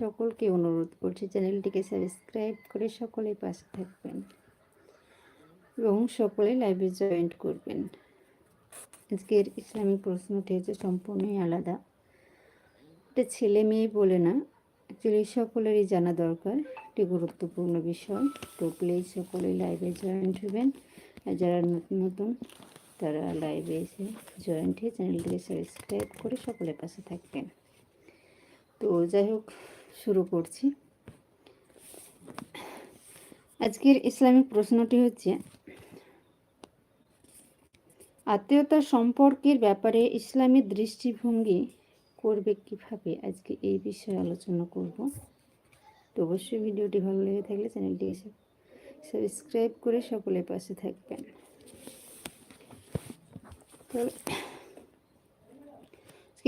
সকলকে অনুরোধ করছি চ্যানেলটিকে সাবস্ক্রাইব করে সকলে পাশে থাকবেন এবং সকলে লাইভে জয়েন্ট করবেন। আজকের ইসলামিক প্রশ্নটি হচ্ছে সম্পূর্ণই আলাদা। এটা ছেলে মেয়ে বলে না অ্যাকচুয়ালি সকলেরই জানা দরকার একটি গুরুত্বপূর্ণ বিষয়। তো প্লিজ সকলেই লাইভে জয়েন্ট হবেন, আর যারা নতুন নতুন, তারা লাইভে এসে জয়েন্ট হয়ে চ্যানেলটিকে সাবস্ক্রাইব করে সকলের পাশে থাকবেন। তো যাই হোক শুরু করছি। আজকের ইসলামিক প্রশ্নটি হচ্ছে আত্মীয়তার সম্পর্কের ব্যাপারে ইসলামী দৃষ্টিভঙ্গি করবে কীভাবে? আজকে এই বিষয়ে আলোচনা করব। তো অবশ্যই ভিডিওটি ভালো লেগে থাকলে চ্যানেলটি এসে সাবস্ক্রাইব করে সকলের পাশে থাকবেন। তো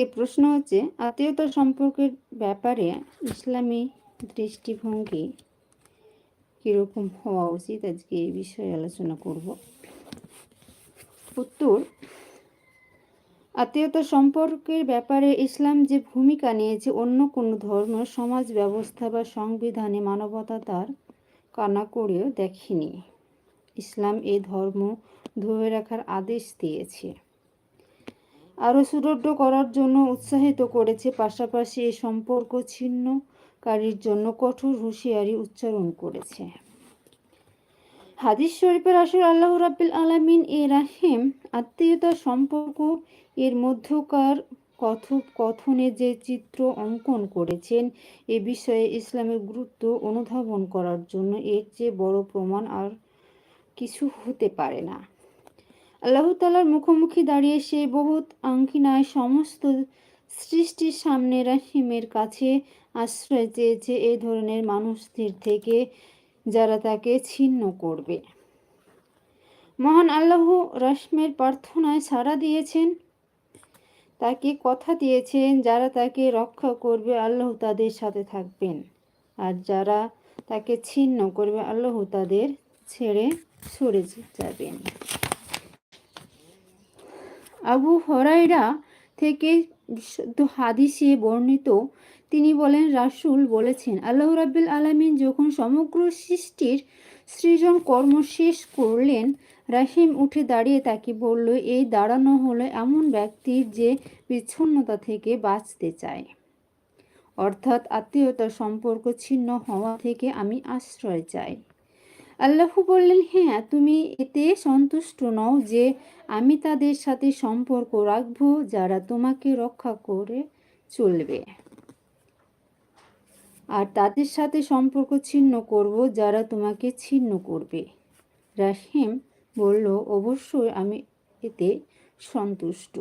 আজকে প্রশ্ন হচ্ছে আত্মীয়তা সম্পর্কের ব্যাপারে ইসলামী দৃষ্টিভঙ্গি কীরকম হওয়া উচিত? আজকে এই বিষয়ে আলোচনা করব। উত্তর আত্মীয়তা সম্পর্কের ব্যাপারে ইসলাম যে ভূমিকা নিয়েছে অন্য কোনো ধর্ম, সমাজ ব্যবস্থা বা সংবিধানে মানবতা তার কানা করেও দেখেনি। ইসলাম এই ধর্ম ধরে রাখার আদেশ দিয়েছে। আরও সুদৃঢ় করার জন্য উৎসাহিত করেছে, পাশাপাশি এই সম্পর্ক ছিন্নকারীর জন্য কঠোর হুঁশিয়ারি উচ্চারণ করেছে। হাদিস শরীফের আসর আল্লাহ রাব্বিল আলামিন এ রাহিম আত্মীয়তার সম্পর্ক এর মধ্যকার কথোপকথনে যে চিত্র অঙ্কন করেছেন, এ বিষয়ে ইসলামের গুরুত্ব অনুধাবন করার জন্য এর চেয়ে বড় প্রমাণ আর কিছু হতে পারে না। আল্লাহ তালার মুখোমুখি দাঁড়িয়ে সে বহুত আঙ্কিনায় সমস্ত সৃষ্টির সামনে রাহিমের কাছে আশ্রয় চেয়েছে এ ধরনের মানুষদের থেকে যারা তাকে ছিন্ন করবে। মহান আল্লাহ রশ্মের প্রার্থনায় সাড়া দিয়েছেন, তাকে কথা দিয়েছেন, যারা তাকে রক্ষা করবে আল্লাহ তাদের সাথে থাকবেন। আর যারা তাকে ছিন্ন করবে আল্লাহ তাদের ছেড়ে সরে যাবেন। আবু হরাইরা থেকে হাদিসে বর্ণিত, তিনি বলেন, রাসুল বলেছেন, আল্লাহ রাব্বিল আলমিন যখন সমগ্র সৃষ্টির সৃজন কর্ম শেষ করলেন, রাহিম উঠে দাঁড়িয়ে তাকে বলল এই দাঁড়ানো হলো এমন ব্যক্তির যে বিচ্ছন্নতা থেকে বাঁচতে চায়। অর্থাৎ আত্মীয়তার সম্পর্ক ছিন্ন হওয়া থেকে আমি আশ্রয় চাই আল্লাহ বললেন হ্যাঁ তুমি এতে সন্তুষ্ট নও যে আমি তাদের সাথে সম্পর্ক রাখব যারা তোমাকে রক্ষা করে চলবে। আর তাদের সাথে সম্পর্ক ছিন্ন করব যারা তোমাকে ছিন্ন করবে। রাহিম বলল, অবশ্যই আমি এতে সন্তুষ্ট।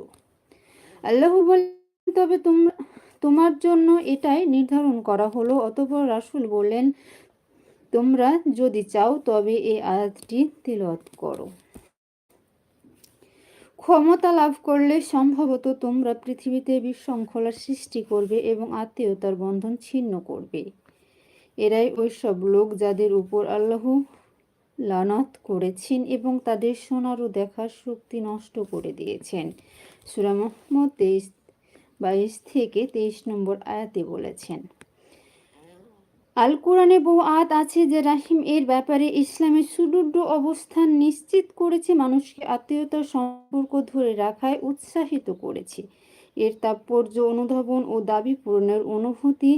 আল্লাহ বললেন, তবে তোমরা তোমার জন্য এটাই নির্ধারণ করা হলো। অতপর রাসুল বললেন তোমরা যদি চাও, তবে এই আয়াতটি তিলত করো। ক্ষমতা লাভ করলে সম্ভবত তোমরা পৃথিবীতে বিশৃঙ্খলার সৃষ্টি করবে এবং আত্মীয়তার বন্ধন ছিন্ন করবে। এরাই ওই সব লোক যাদের উপর আল্লাহ লানত করেছেন এবং তাদের সোনারও দেখার শক্তি নষ্ট করে দিয়েছেন। সুরা মোহাম্মদ তেইশ, বাইশ থেকে তেইশ নম্বর আয়াতে বলেছেন আল কোরআনে বহু আয়াত আছে যে রাহিম এর ব্যাপারে ইসলামের সুদৃঢ় অবস্থান নিশ্চিত করেছে, মানুষকে আত্মীয়তার সম্পর্ক ধরে রাখায় উৎসাহিত করেছে। এর তাৎপর্য অনুধাবন ও দাবি পূরণের অনুভূতি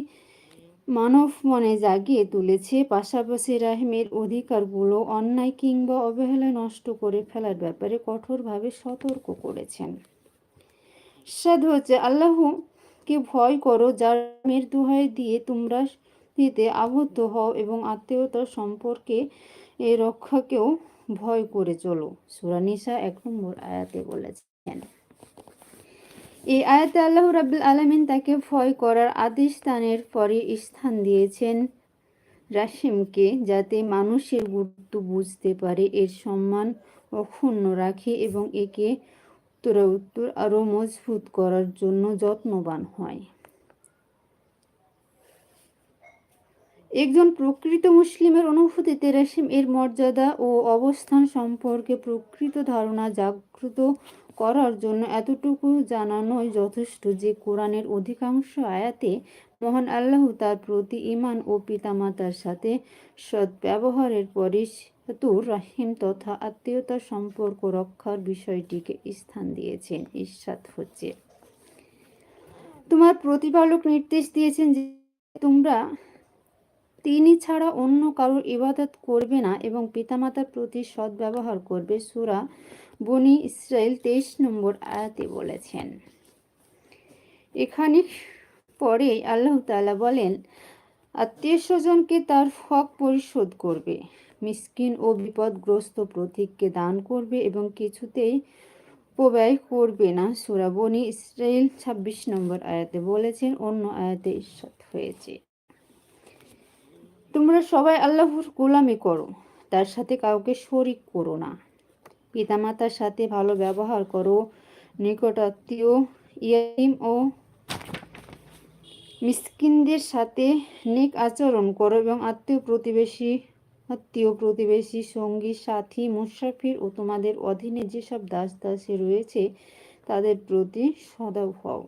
মানব মনে জাগিয়ে তুলেছে। পাশাপাশি রাহিমের অধিকারগুলো অন্যায় কিংবা অবহেলায় নষ্ট করে ফেলার ব্যাপারে কঠোরভাবে সতর্ক করেছেন। সাধু হচ্ছে, আল্লাহকে ভয় করো, যার মেয়ের দোহাই দিয়ে তোমরা দিতে আবদ্ধ হও এবং আত্মীয়তার সম্পর্কে এই রক্ষাকেও ভয় করে চলো। সুরানিসা এক নম্বর আয়াতে বলেছেন। এই আয়াতে আল্লাহ রাবুল আলমিন তাকে ভয় করার আদেশ পরে স্থান দিয়েছেন রাশিমকে যাতে মানুষের গুরুত্ব বুঝতে পারে, এর সম্মান অক্ষুণ্ণ রাখে এবং একে উত্তরা উত্তর আরও মজবুত করার জন্য যত্নবান হয়। একজন প্রকৃত মুসলিমের অনুভূতিতে রেশিম এর মর্যাদা ও অবস্থান সম্পর্কে প্রকৃত ধারণা জাগ্রত করার জন্য এতটুকু জানানোই যথেষ্ট যে কোরআনের অধিকাংশ আয়াতে মহান আল্লাহ তার প্রতি ইমান ও পিতামাতার সাথে সদ্ব্যবহারের পরিষতুর রাহিম তথা আত্মীয়তার সম্পর্ক রক্ষার বিষয়টিকে স্থান দিয়েছেন ইস্বাদ হচ্ছে। তোমার প্রতিপালক নির্দেশ দিয়েছেন যে তোমরা তিনি ছাড়া অন্য কারোর ইবাদত করবে না এবং পিতামাতার প্রতি সদ্ব্যবহার করবে সুরা বনি ইসরায়েল তেইশ নম্বর আয়াতে বলেছেন। এখানে পরে আল্লাহ তালা বলেন, আত্মীয় স্বজনকে তার হক পরিশোধ করবে, মিসকিন ও বিপদগ্রস্ত প্রতীককে দান করবে এবং কিছুতেই উপব্যয় করবে না। সুরাবনি ইসরায়েল ছাব্বিশ নম্বর আয়াতে বলেছেন, অন্য আয়াতে ঈশ্বর হয়েছে। তোমরা সবাই আল্লাহর গোলামি করো, তার সাথে কাউকে শরিক করো না। পিতামাতার সাথে ভালো ব্যবহার করো নিকট আত্মীয় ইয়াইম ও মিসকিনদের সাথে নেক আচরণ করো এবং আত্মীয় প্রতিবেশী আত্মীয় প্রতিবেশী, সঙ্গী, সাথী, মুসাফির ও তোমাদের অধীনে যেসব দাস দাসী রয়েছে, তাদের প্রতি সদাও হও।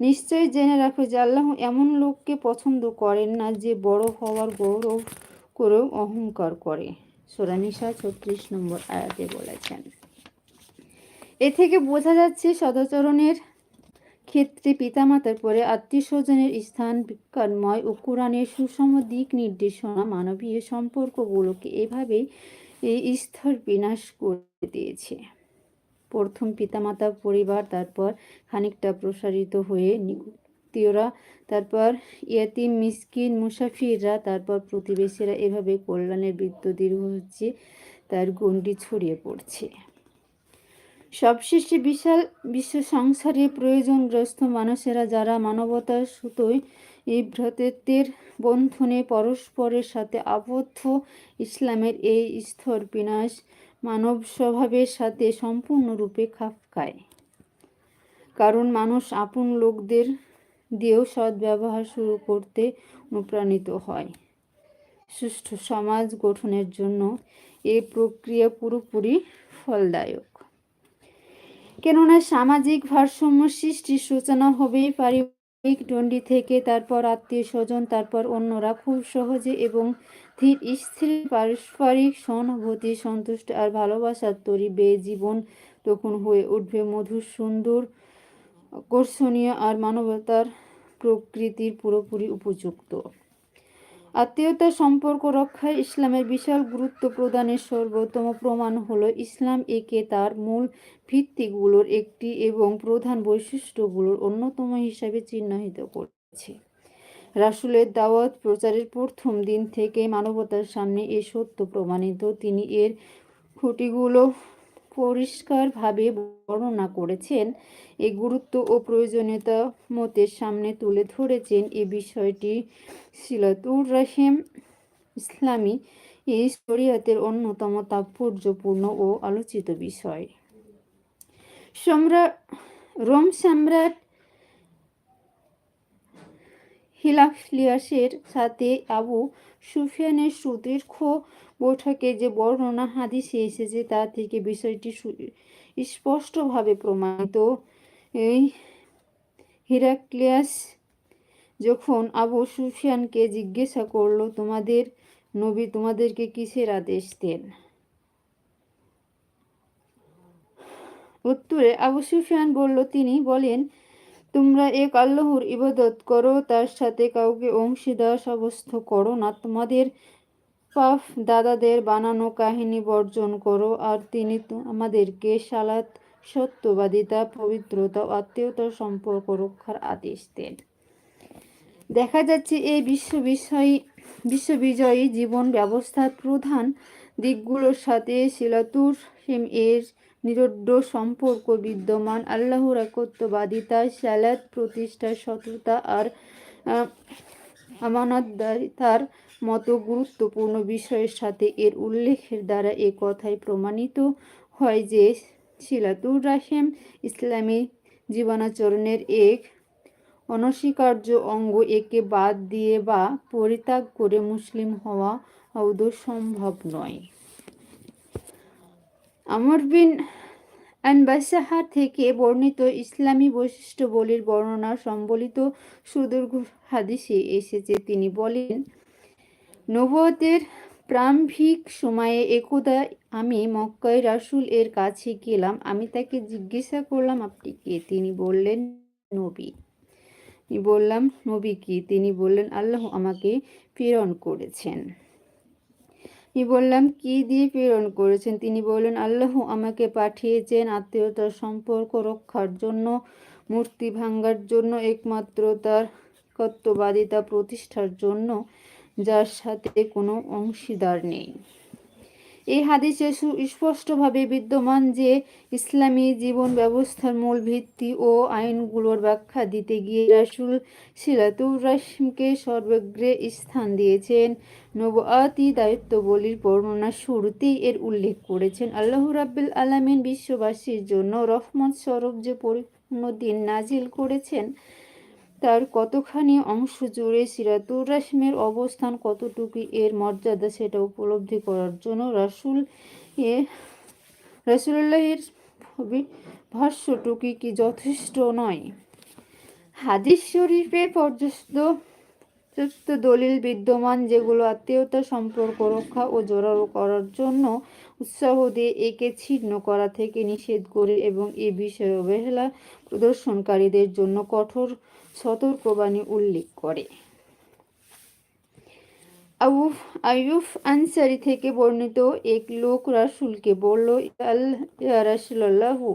নিশ্চয়ই জেনে রাখো যে আল্লাহ এমন লোককে পছন্দ করেন না যে বড় হওয়ার গৌরব করেও অহংকার করে। সোরানিশা ছত্রিশ নম্বর আয়াতে বলেছেন। এ থেকে বোঝা যাচ্ছে সদাচরণের ক্ষেত্রে পিতামাতার পরে আত্মীয় স্বজনের স্থান বিজ্ঞানময় ও কোরআনের সুষম দিক নির্দেশনা মানবীয় সম্পর্কগুলোকে এভাবেই এই স্তর বিনাশ করে দিয়েছে। প্রথম পিতামাতা পরিবার, তারপর খানিকটা প্রসারিত হয়ে নিকুতিওরা তারপর ইয়াতিম, মিসকিন, মুসাফিররা, তারপর প্রতিবেশীরা এভাবে কল্যাণের বৃত্ত দীর্ঘ হচ্ছে, তার গণ্ডি ছড়িয়ে পড়ছে। সবশেষে বিশাল বিশ্ব সংসারে প্রয়োজনগ্রস্ত মানুষেরা যারা মানবতার সুতোয় এই ভ্রাতৃত্বের বন্ধনে পরস্পরের সাথে আবদ্ধ, ইসলামের এই স্তর বিনাশ মানব স্বভাবের সাথে সম্পূর্ণরূপে খাপ খায়। কারণ মানুষ আপন লোকদের দিয়েও সদ্ব্যবহার শুরু করতে অনুপ্রাণিত হয়। সুষ্ঠু সমাজ গঠনের জন্য এই প্রক্রিয়া পুরোপুরি ফলদায়ক। কেননা সামাজিক ভারসাম্য সৃষ্টির সূচনা হবেই পারিবারিক ডন্ডি থেকে তারপর আত্মীয় স্বজন, তারপর অন্যরা খুব সহজে এবং স্থির পারস্পরিক সহানুভূতি, সন্তুষ্ট আর ভালোবাসার তরি বেয়ে জীবন তখন হয়ে উঠবে মধুর, সুন্দর, আকর্ষণীয় আর মানবতার প্রকৃতির পুরোপুরি উপযুক্ত। আত্মীয়তার সম্পর্ক রক্ষায় ইসলামের বিশাল গুরুত্ব প্রদানের সর্বোত্তম প্রমাণ হল ইসলাম একে তার মূল ভিত্তিগুলোর একটি এবং প্রধান বৈশিষ্ট্যগুলোর অন্যতম হিসাবে চিহ্নিত করেছে। রাসুলের দাওয়াত প্রচারের প্রথম দিন থেকে মানবতার সামনে এ সত্য প্রমাণিত। তিনি এর খুঁটিগুলো পরিষ্কারভাবে বর্ণনা করেছেন। এই গুরুত্ব ও প্রয়োজনীয়তা মতের সামনে তুলে ধরেছেন এ বিষয়টি সিলাতুর রাহিম ইসলামী। এই শরিয়াতের অন্যতম তাৎপর্যপূর্ণ ও আলোচিত বিষয়। সম্রাট রোম সম্রাট হিলাফলিয়াসের সাথে আবু সুফিয়ানের সুদীর্ঘ বৈঠকে যে বর্ণনা হাদিসে এসেছে তা থেকে বিষয়টি স্পষ্টভাবে প্রমাণিত। এই হিরাক্লিয়াস যখন আবু সুফিয়ানকে জিজ্ঞাসা করল, তোমাদের নবী তোমাদেরকে কিসের আদেশ দেন? উত্তরে আবু সুফিয়ান বলল, তিনি বলেন তোমরা এক আল্লাহর ইবাদত করো, তার সাথে কাউকে অংশীদার সাব্যস্ত করো না। তোমাদের পাফ দাদাদের বানানো কাহিনী বর্জন করো, আর তিনি আমাদেরকে সালাত, সত্যবাদিতা, পবিত্রতা, আত্মীয়তার সম্পর্ক রক্ষার আদেশ দেন। দেখা যাচ্ছে এই বিশ্ব বিষয়ী বিশ্ববিজয়ী জীবন ব্যবস্থার প্রধান দিকগুলোর সাথে শিলাতুর এর নিরুদ্ধ সম্পর্ক বিদ্যমান, আল্লাহর একত্ববাদিতা স্যালাদ প্রতিষ্ঠার সততা আর আমানতদারিতার মতো গুরুত্বপূর্ণ বিষয়ের সাথে এর উল্লেখের দ্বারা এ কথাই প্রমাণিত হয় যে শিলাতুর রাহেম ইসলামী জীবনাচরণের এক অনস্বীকার্য অঙ্গ একে বাদ দিয়ে বা পরিত্যাগ করে মুসলিম হওয়া সম্ভব নয়। আমর বিন আনবাসাহা থেকে বর্ণিত ইসলামী বৈশিষ্ট্য বলির বর্ণনা সম্বলিত সুদীর্ঘ হাদিসে এসেছে। তিনি বলেন নবতের প্রারম্ভিক সময়ে একদা আমি মক্কায় রাসুল এর কাছে গেলাম। আমি তাকে জিজ্ঞাসা করলাম, আপনি কে? তিনি বললেন, নবী। বললাম, নবী কি? তিনি বললেন, আল্লাহ আমাকে প্রেরণ করেছেন। আমি বললাম? কি দিয়ে প্রেরণ করেছেন? তিনি বললেন, আল্লাহ আমাকে পাঠিয়েছেন আত্মীয়তার সম্পর্ক রক্ষার জন্য, মূর্তি ভাঙ্গার জন্য, একমাত্র তার কর্তবাদিতা প্রতিষ্ঠার জন্য, যার সাথে কোনো অংশীদার নেই। এই হাদিসে সুস্পষ্টভাবে বিদ্যমান যে ইসলামী জীবন ব্যবস্থার মূল ভিত্তি ও আইনগুলোর ব্যাখ্যা দিতে গিয়ে রাসুল সিলাতুর রাসিমকে সর্বগ্রে স্থান দিয়েছেন। নবআতি দায়িত্ববলির বর্ণনা শুরুতেই এর উল্লেখ করেছেন। আল্লাহ রাব্বিল আলামিন বিশ্ববাসীর জন্য রহমত স্বরূপ যে পরিপূর্ণ দিন নাজিল করেছেন তার কতখানি অংশ জুড়ে সিরাতুর রাসমের অবস্থান কতটুকু এর মর্যাদা সেটা উপলব্ধি করার জন্য রাসুল এ রাসুল্লাহের ভাষ্যটুকি কি যথেষ্ট নয়? হাদিস শরীফে পর্যস্ত দলিল বিদ্যমান যেগুলো আত্মীয়তা, সম্পর্ক রক্ষা ও জোরালো করার জন্য উৎসাহ দিয়ে একে ছিন্ন করা থেকে নিষেধ করে এবং এ বিষয়ে অবহেলা প্রদর্শনকারীদের জন্য কঠোর সতর্কবাণী উল্লেখ করে। আউফ আয়ুফ আনসারি থেকে বর্ণিত এক লোক রাসুলকে বলল রাসুল্লাহু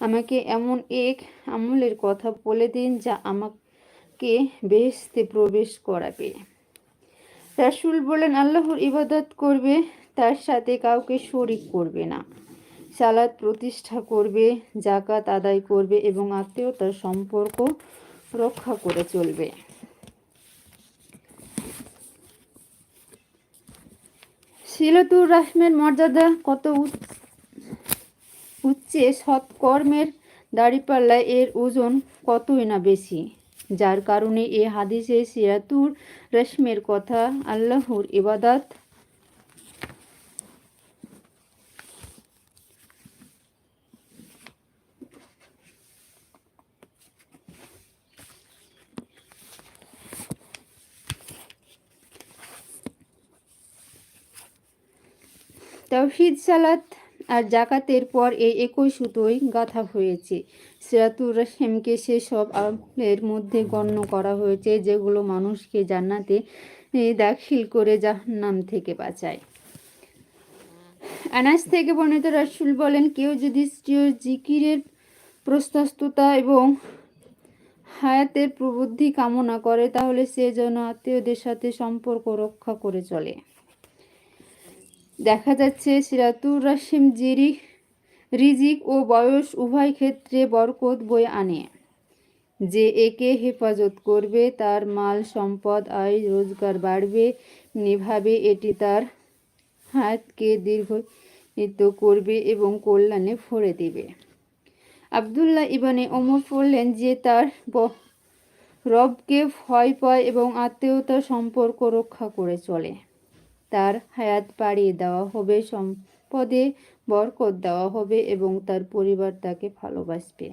আমাকে এমন এক আমলের কথা বলে দিন যা আমাকে বেহেস্তে প্রবেশ করাবে। রাসুল বলেন আল্লাহর ইবাদত করবে, তার সাথে কাউকে শরিক করবে না। সালাদ প্রতিষ্ঠা করবে জাকাত আদায় করবে এবং আত্মীয়তার সম্পর্ক রক্ষা করে চলবে। শিলতুর রাহমের মর্যাদা কত উচ্চে সৎকর্মের দাড়িপাল্লায় এর ওজন কতই না বেশি? যার কারণে এ হাদিসে সিরাতুর রশ্মের কথা, আল্লাহর ইবাদাত তৌহিদ সালাত আর জাকাতের পর এই একই সুতোই গাথা হয়েছে। সিরাতুর রহিমকে সেসব আমলের মধ্যে গণ্য করা হয়েছে, যেগুলো মানুষকে জান্নাতে দাখিল করে জাহান্নাম থেকে বাঁচায়। আনাস থেকে বর্ণিত রাসুল বলেন, কেউ যদি স্ত্রীয় জিকিরের প্রস্তস্ততা এবং হায়াতের প্রবুদ্ধি কামনা করে, তাহলে সে যেন আত্মীয়দের সাথে সম্পর্ক রক্ষা করে চলে। দেখা যাচ্ছে সিরাতুর রাশিম জিরি, রিজিক ও বয়স উভয় ক্ষেত্রে বরকত বই আনে। যে একে হেফাজত করবে, তার মাল, সম্পদ, আয়, রোজগার বাড়বে, নিভাবে এটি তার হাতকে দীর্ঘিত করবে এবং কল্যাণে ভরে দেবে। আবদুল্লাহ ইবানে ওমর বললেন যে তার রবকে ভয় পায় এবং আত্মীয়তার সম্পর্ক রক্ষা করে চলে। তার হায়াত বাড়িয়ে দেওয়া হবে, সম্পদে বরকত দেওয়া হবে এবং তার পরিবার তাকে ভালোবাসবে।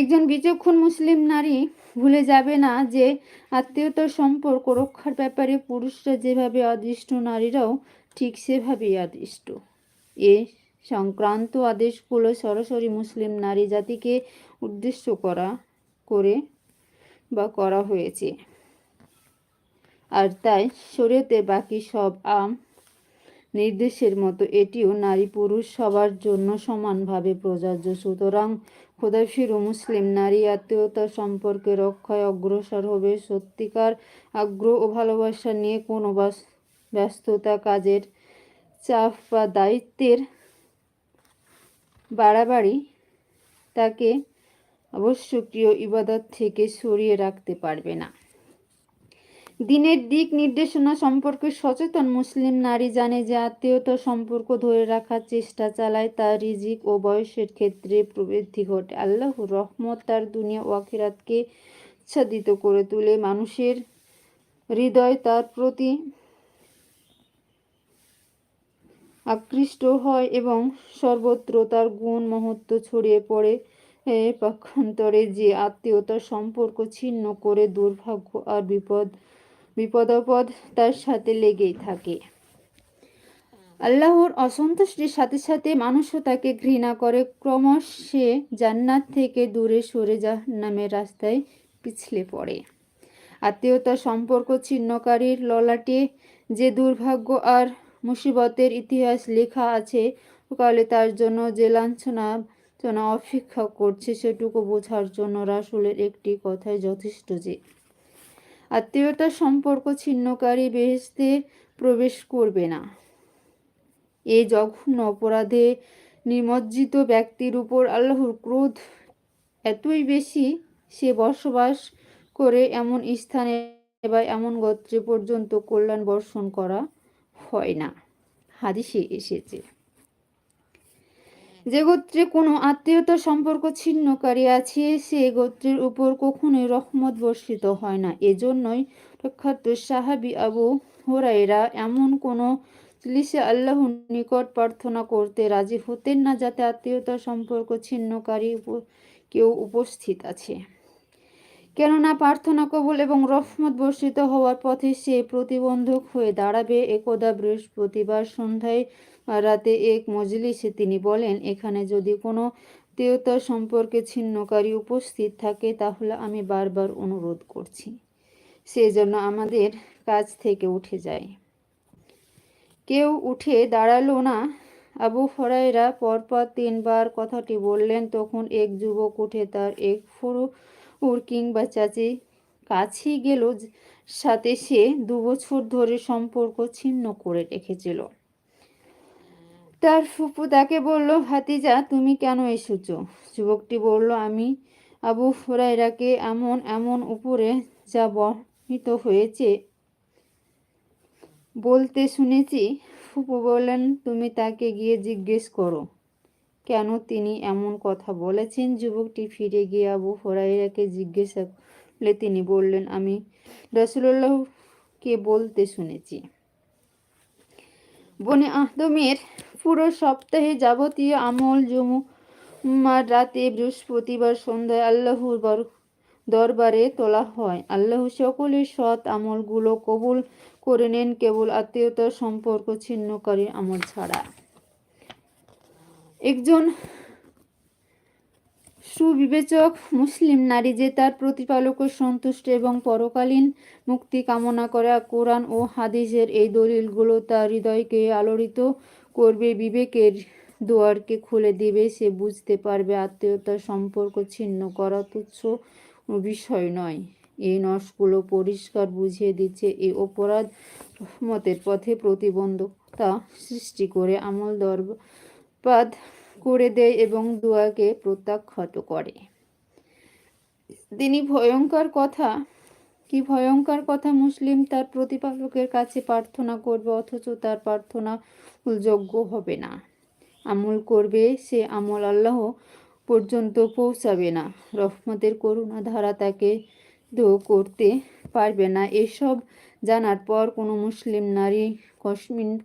একজন বিচক্ষণ মুসলিম নারী ভুলে যাবে না যে আত্মীয়তার সম্পর্ক রক্ষার ব্যাপারে পুরুষরা যেভাবে অদৃষ্ট নারীরাও ঠিক সেভাবেই অদৃষ্ট এ সংক্রান্ত আদেশগুলো সরাসরি মুসলিম নারী জাতিকে উদ্দেশ্য করা, করে বা করা হয়েছে। আর তাই শরীয়তে বাকি সব আম নির্দেশের মতো এটিও নারী পুরুষ সবার জন্য সমানভাবে প্রযোজ্য। সুতরাং খোদাফির মুসলিম নারী আত্মীয়তা সম্পর্কে রক্ষায় অগ্রসর হবে। সত্যিকার আগ্রহ ও ভালোবাসা নিয়ে কোনো ব্যস্ততা কাজের চাপ বা দায়িত্বের বাড়াবাড়ি তাকে আবশ্যকীয় ইবাদত থেকে সরিয়ে রাখতে পারবে না। দিনের দিক নির্দেশনা সম্পর্কে সচেতন মুসলিম নারী জানে যে আত্মীয়তা সম্পর্ক ধরে রাখার চেষ্টা চালায় তার রিজিক ও বয়সের ক্ষেত্রে প্রবৃদ্ধি ঘটে। আল্লাহ রহমত তার দুনিয়া ও আখিরাতকে আচ্ছাদিত করে তোলে। মানুষের হৃদয় তার প্রতি আকৃষ্ট হয় এবং সর্বত্র তার গুণ মহত্ব ছড়িয়ে পড়ে। পক্ষান্তরে যে আত্মীয়তার সম্পর্ক ছিন্ন করে দুর্ভাগ্য আর বিপদ বিপদাপদ তার সাথে লেগেই থাকে। আল্লাহর অসন্তুষ্টির সাথে সাথে মানুষও তাকে ঘৃণা করে। ক্রমশ সে জান্নাত থেকে দূরে সরে নামের রাস্তায় পিছলে পড়ে। আত্মীয়তা, সম্পর্ক ছিন্নকারীর ললাটে যে দুর্ভাগ্য আর মুসিবতের ইতিহাস লেখা আছে কালে তার জন্য যে লাঞ্ছনা অপেক্ষা করছে, সেটুকু বোঝার জন্য রাসুলের একটি কথাই যথেষ্ট যে আত্মীয়তার সম্পর্ক ছিন্নকারী বেহেস্তে প্রবেশ করবে না। এ জঘন্য অপরাধে নিমজ্জিত ব্যক্তির উপর আল্লাহর ক্রোধ এতই বেশি, সে বসবাস করে এমন স্থানে বা এমন গোত্রে পর্যন্ত কল্যাণ বর্ষণ করা হয় না। হাদিসে এসেছে। যে গোত্রে কোনো আত্মীয়তা সম্পর্ক ছিন্নকারী আছে, সে গোত্রের উপর কখনোই রহমত বর্ষিত হয় না। এজন্যই প্রখ্যাত সাহাবি আবু হোরাইরা এমন কোনো লিসে আল্লাহ নিকট প্রার্থনা করতে রাজি হতেন না যাতে আত্মীয়তা সম্পর্ক ছিন্নকারী কেউ উপস্থিত আছে। কেননা প্রার্থনা কবল এবং রহমত বর্ষিত হওয়ার পথে সে প্রতিবন্ধক হয়ে দাঁড়াবে। একদা বৃহস্পতিবার সন্ধ্যায় রাতে এক মজলিসে তিনি বলেন, এখানে যদি কোনো দেবতার সম্পর্কে ছিন্নকারী উপস্থিত থাকে, তাহলে আমি বারবার অনুরোধ করছি। সে জন্য আমাদের কাছ থেকে উঠে যায়। কেউ উঠে দাঁড়াল না। আবু ফরাইরা পরপর তিনবার কথাটি বললেন। তখন এক যুবক উঠে তার এক ফুরু উর কিংবা চাচি কাছে গেল। সাথে সে দু বছর ধরে সম্পর্ক ছিন্ন করে রেখেছিল। তার ফুপু তাকে বলল, ভাতিজা, তুমি কেন এসেছ? যুবকটি বলল, আমি আবু ফুরাইরাকে এমন এমন উপরে যা বর্ণিত হয়েছে বলতে শুনেছি। ফুপু বললেন, তুমি তাকে গিয়ে জিজ্ঞেস করো। কেন তিনি এমন কথা বলেছেন? যুবকটি ফিরে গিয়ে আবু হরাইরাকে জিজ্ঞাসা করলে তিনি বললেন, আমি রসুল্লাহকে বলতে শুনেছি। বনে আহদমের পুরো সপ্তাহে যাবতীয় আমল জমুমার রাতে বৃহস্পতিবার সন্ধ্যায় আল্লাহর দরবারে তোলা হয়। আল্লাহ সকলের সৎ আমলগুলো কবুল করে নেন, কেবল আত্মীয়তার সম্পর্ক ছিন্নকারী আমল ছাড়া। একজন সুবিবেচক মুসলিম নারী যে তার প্রতিপালকের সন্তুষ্ট এবং পরকালীন মুক্তি কামনা করা, কোরআন ও হাদিসের এই দলিলগুলো তার হৃদয়কে আলোড়িত করবে, বিবেকের দুয়ারকে খুলে দিবে, সে বুঝতে পারবে আত্মীয়তার সম্পর্ক ছিন্ন করা তুচ্ছ বিষয় নয়। এই নসগুলো পরিষ্কার বুঝিয়ে দিচ্ছে এই অপরাধ মতের পথে প্রতিবন্ধকতা সৃষ্টি করে, আমল দরবাদ করে দেয় এবং দুয়াকে প্রত্যাখ্যাত করে। তিনি ভয়ঙ্কর কথা কি ভয়ঙ্কর কথা, মুসলিম তার প্রতিপালকের কাছে প্রার্থনা করবে, অথচ তার প্রার্থনা যোগ্য হবে না। আমল করবে সে আমল আল্লাহ পর্যন্ত পৌঁছাবে না। রহমতের করুণা ধারা তাকে দো করতে পারবে না। এসব জানার পর কোনো মুসলিম নারী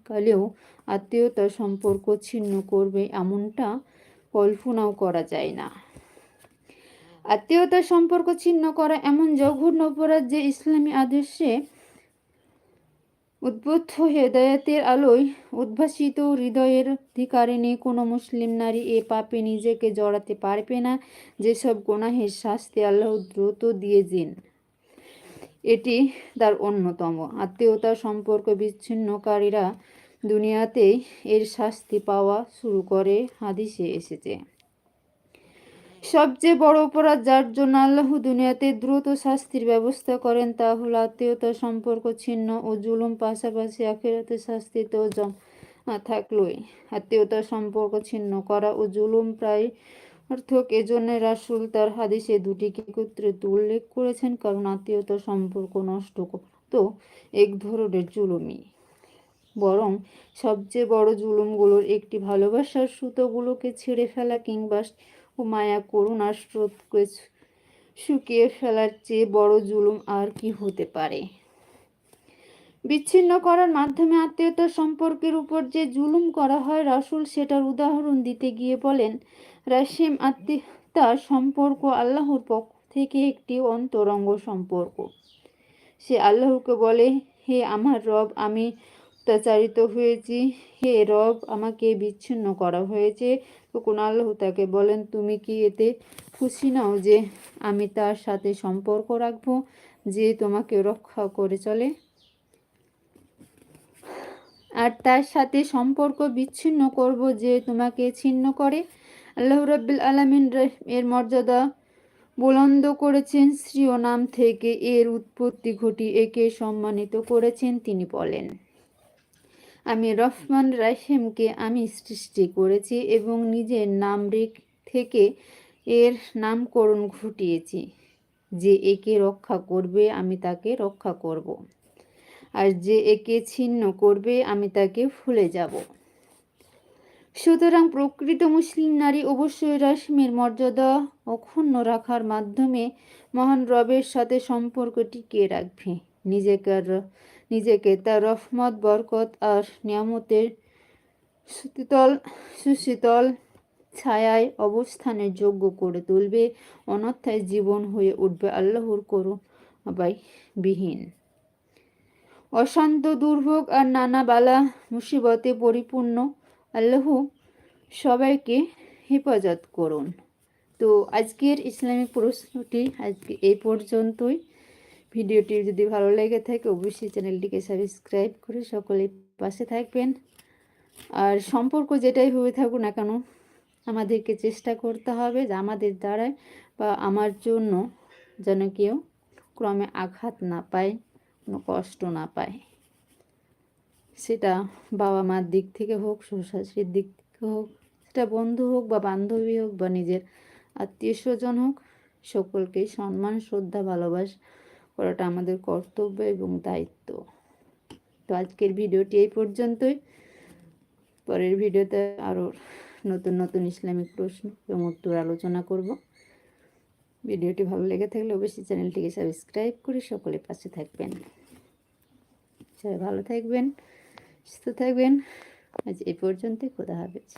কালেও আত্মীয়তার সম্পর্ক ছিন্ন করবে, এমনটা কল্পনাও করা যায় না। আত্মীয়তার সম্পর্ক ছিন্ন করা এমন জঘন্য অপরাধ যে ইসলামী আদর্শে উদ্বুদ্ধ হেদায়তের আলোয় উদ্ভাসিত হৃদয়ের অধিকারিণী কোনো মুসলিম নারী এ পাপে নিজেকে জড়াতে পারবে না। যেসব গোনাহের শাস্তি আল্লাহ দ্রুত দিয়ে দিন, এটি তার অন্যতম। আত্মীয়তার সম্পর্ক বিচ্ছিন্নকারীরা দুনিয়াতেই এর শাস্তি পাওয়া শুরু করে, হাদিসে এসেছে। সবচেয়ে বড় অপরাধ যার জন্য আল্লাহ দুনিয়াতে দ্রুত শাস্তির ব্যবস্থা করেন তা হল আত্মীয়তার সম্পর্ক ছিন্ন ও জুলুম, পাশাপাশি আখেরাতে শাস্তিতেও জমা থাকলই। আত্মীয়তার সম্পর্ক ছিন্ন করা ও জুলুম প্রায় অর্থক এজন্য রাসুল তার হাদিসে দুটিকে একত্রিত উল্লেখ করেছেন, কারণ আত্মীয়তা সম্পর্ক নষ্ট তো এক ধরনের জুলুমি বরং সবচেয়ে বড় জুলুমগুলোর একটি ভালোবাসার সুতোগুলোকে ছিঁড়ে ফেলা কিংবা মায়া করুণার স্রোতকে শুকিয়ে ফেলার চেয়ে বড় জুলুম আর কি হতে পারে? বিচ্ছিন্ন করার মাধ্যমে আত্মীয়তার সম্পর্কের উপর যে জুলুম করা হয়, রাসুল সেটার উদাহরণ দিতে গিয়ে বলেন রাশিম আত্মীয়তার সম্পর্ক আল্লাহর পক্ষ থেকে একটি অন্তরঙ্গ সম্পর্ক। সে আল্লাহকে বলে, হে আমার রব, আমি অত্যাচারিত হয়েছি। হে রব, আমাকে বিচ্ছিন্ন করা হয়েছে। তখন আল্লাহ তাকে বলেন, তুমি কি এতে খুশি নাও যে আমি তার সাথে সম্পর্ক রাখব, যে তোমাকে রক্ষা করে চলে? আর তার সাথে সম্পর্ক বিচ্ছিন্ন করব যে তোমাকে ছিন্ন করে? আল্লাহ রব্বিল আলমিন এর মর্যাদা বুলন্দ করেছেন। শ্রীয় নাম থেকে এর উৎপত্তি ঘটি একে সম্মানিত করেছেন, তিনি বলেন। আমি রহমান রাহিমকে আমি সৃষ্টি করেছি এবং নিজের নাম থেকে এর নামকরণ ঘটিয়েছি যে একে রক্ষা করবে, আমি তাকে রক্ষা করব। আর যে একে ছিন্ন করবে, আমি তাকে ভুলে যাব। সুতরাং প্রকৃত মুসলিম নারী অবশ্যই রাশমির মর্যাদা অক্ষুণ্ণ রাখার মাধ্যমে মহান রবের সাথে সম্পর্ক টিকিয়ে রাখবে। নিজেকে নিজেকে তার রহমত, বরকত আর নিয়ামতের সুতল সুশীতল ছায়ায় অবস্থানের যোগ্য করে তুলবে। অনর্থায় জীবন হয়ে উঠবে আল্লাহর করুন বিহীন অশান্ত, দুর্ভোগ আর নানা বালা মুসিবতে পরিপূর্ণ আল্লাহ সবাইকে হেফাজত করুন। তো আজকের ইসলামিক প্রশ্নটি আজকে এই পর্যন্তই। ভিডিওটি যদি ভালো লেগে থাকে, অবশ্যই চ্যানেলটিকে সাবস্ক্রাইব করে সকলে পাশে থাকবেন। আর সম্পর্ক যেটাই হয়ে থাকুক না কেন, আমাদেরকে চেষ্টা করতে হবে যে আমাদের দ্বারায় বা আমার জন্য যেন কেউ ক্রমে আঘাত না পায়, কোনো কষ্ট না পায়। সেটা বাবা মার দিক থেকে হোক শ্বশুর দিক থেকে হোক, সেটা বন্ধু হোক বা বান্ধবী হোক বা নিজের আত্মীয় স্বজন হোক সকলকে সম্মান শ্রদ্ধা, ভালোবাস করাটা আমাদের কর্তব্য এবং দায়িত্ব। তো আজকের ভিডিওটি এই পর্যন্তই। পরের ভিডিওতে আরও নতুন নতুন ইসলামিক প্রশ্ন এবং উত্তর আলোচনা করব। ভিডিওটি ভালো লেগে থাকলে অবশ্যই চ্যানেলটিকে সাবস্ক্রাইব করে সকলে পাশে থাকবেন। সবাই ভালো থাকবেন, সুস্থ থাকবেন। আজ এই পর্যন্তই, খোদা হাফেজ।